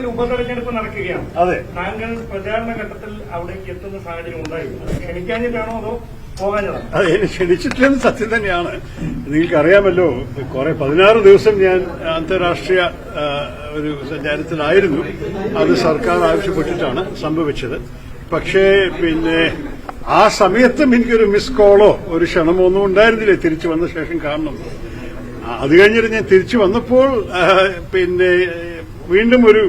വയനാട്ടിൽ ഉപതെരഞ്ഞെടുപ്പ് നടക്കുകയാണ്. അതെ. താങ്കൾ പ്രചാരണ ഘട്ടത്തിൽ അവിടേക്ക് എത്തുന്ന സാഹചര്യം അത് ക്ഷണിക്കാഞ്ഞിട്ടാണോ അതോ അതെ എന്നെ ക്ഷണിച്ചിട്ടില്ലെന്ന് സത്യം തന്നെയാണ്. നിങ്ങൾക്കറിയാമല്ലോ കുറെ പതിനാറ് ദിവസം ഞാൻ അന്താരാഷ്ട്രീയ ഒരു സഞ്ചാരത്തിലായിരുന്നു. അത് സർക്കാർ ആവശ്യപ്പെട്ടിട്ടാണ് സംഭവിച്ചത്. പക്ഷേ പിന്നെ ആ സമയത്തും എനിക്കൊരു മിസ് കോളോ ഒരു ക്ഷണമോ ഒന്നും ഉണ്ടായിരുന്നില്ല. തിരിച്ചു വന്ന ശേഷം കാണണം അത് കഴിഞ്ഞിട്ട് ഞാൻ തിരിച്ചു വന്നപ്പോൾ പിന്നെ വീണ്ടും ഒരു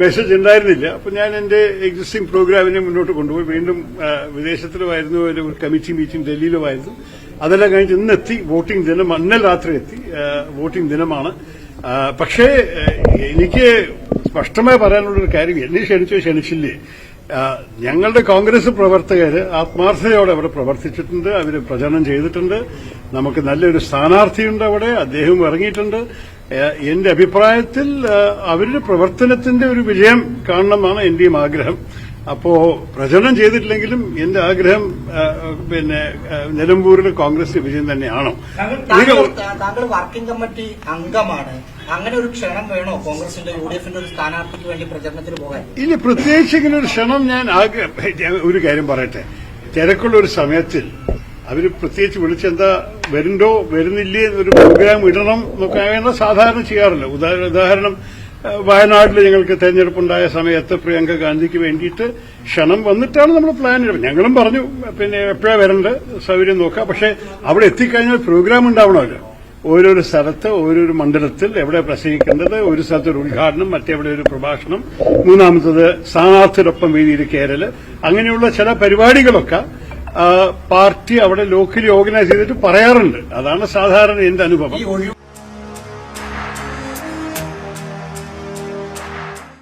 മെസ്സേജ് ഉണ്ടായിരുന്നില്ല. അപ്പൊ ഞാൻ എന്റെ എക്സിസ്റ്റിംഗ് പ്രോഗ്രാമിനെ മുന്നോട്ട് കൊണ്ടുപോയി. വീണ്ടും വിദേശത്തിലുമായിരുന്നു ഒരു കമ്മിറ്റി മീറ്റിംഗ് ഡൽഹിയിലുമായിരുന്നു. അതെല്ലാം കഴിഞ്ഞ് ഇന്നെത്തി വോട്ടിംഗ് ദിനം അന്നൽ രാത്രി എത്തി വോട്ടിംഗ് ദിനമാണ്. പക്ഷേ എനിക്ക് സ്പഷ്ടമായി പറയാനുള്ളൊരു കാര്യം എന്നെ ക്ഷണിച്ചോ ക്ഷണിച്ചില്ലേ? ഞങ്ങളുടെ കോൺഗ്രസ് പ്രവർത്തകർ ആത്മാർത്ഥതയോടെ അവിടെ പ്രവർത്തിച്ചിട്ടുണ്ട് അവർ പ്രചരണം ചെയ്തിട്ടുണ്ട്. നമുക്ക് നല്ലൊരു സ്ഥാനാർത്ഥിയുണ്ട് അവിടെ അദ്ദേഹം ഇറങ്ങിയിട്ടുണ്ട്. എന്റെ അഭിപ്രായത്തിൽ അവരുടെ പ്രവർത്തനത്തിന്റെ ഒരു വിജയം കാണണമെന്നാണ് എന്റെയും ആഗ്രഹം. അപ്പോ പ്രചരണം ചെയ്തിട്ടില്ലെങ്കിലും എന്റെ ആഗ്രഹം പിന്നെ നിലമ്പൂരിൽ കോൺഗ്രസ് വിജയം തന്നെയാണോ? താങ്കൾ വർക്കിംഗ് കമ്മിറ്റി അംഗമാണ്. അങ്ങനെ ഒരു ക്ഷണം വേണോ കോൺഗ്രസിന്റെ യു ഡി എഫിന്റെ ഒരു സ്ഥാനാർത്ഥിക്ക് വേണ്ടി പ്രചരണത്തിന് പോകാൻ? ഇനി പ്രത്യേകിച്ച് ഇങ്ങനെ ഒരു ക്ഷണം ഞാൻ ആഗ്രഹം ഞാൻ ഒരു കാര്യം പറയട്ടെ. തിരക്കുള്ള ഒരു സമയത്തിൽ അവർ പ്രത്യേകിച്ച് വിളിച്ചെന്താ വരുന്നുണ്ടോ വരുന്നില്ലേ എന്നൊരു പ്രോഗ്രാം ഇടണം എന്നൊക്കെ സാധാരണ ചെയ്യാറില്ല. ഉദാഹരണം വയനാട്ടിൽ ഞങ്ങൾക്ക് തെരഞ്ഞെടുപ്പുണ്ടായ സമയത്ത് പ്രിയങ്ക ഗാന്ധിക്ക് വേണ്ടിയിട്ട് ക്ഷണം വന്നിട്ടാണ് നമ്മൾ പ്ലാൻ ഇടുന്നത്. ഞങ്ങളും പറഞ്ഞു പിന്നെ എപ്പോഴാണ് വരേണ്ടത് സൗകര്യം നോക്കാം. പക്ഷെ അവിടെ എത്തിക്കഴിഞ്ഞാൽ പ്രോഗ്രാം ഉണ്ടാവണമല്ലോ. ഓരോരോ സ്ഥലത്ത് ഓരോരോ മണ്ഡലത്തിൽ എവിടെ പ്രസംഗിക്കേണ്ടത് ഒരു സ്ഥലത്ത് ഒരു ഉദ്ഘാടനം മറ്റെവിടെ ഒരു പ്രഭാഷണം മൂന്നാമത്തത് സ്ഥാനാർത്ഥിയോടൊപ്പം വേദിയിൽ കയറൽ അങ്ങനെയുള്ള ചില പരിപാടികളൊക്കെ പാർട്ടി അവിടെ ലോക്കലി ഓർഗനൈസ് ചെയ്തിട്ട് പറയാറുണ്ട്. അതാണ് സാധാരണ എന്റെ അനുഭവം.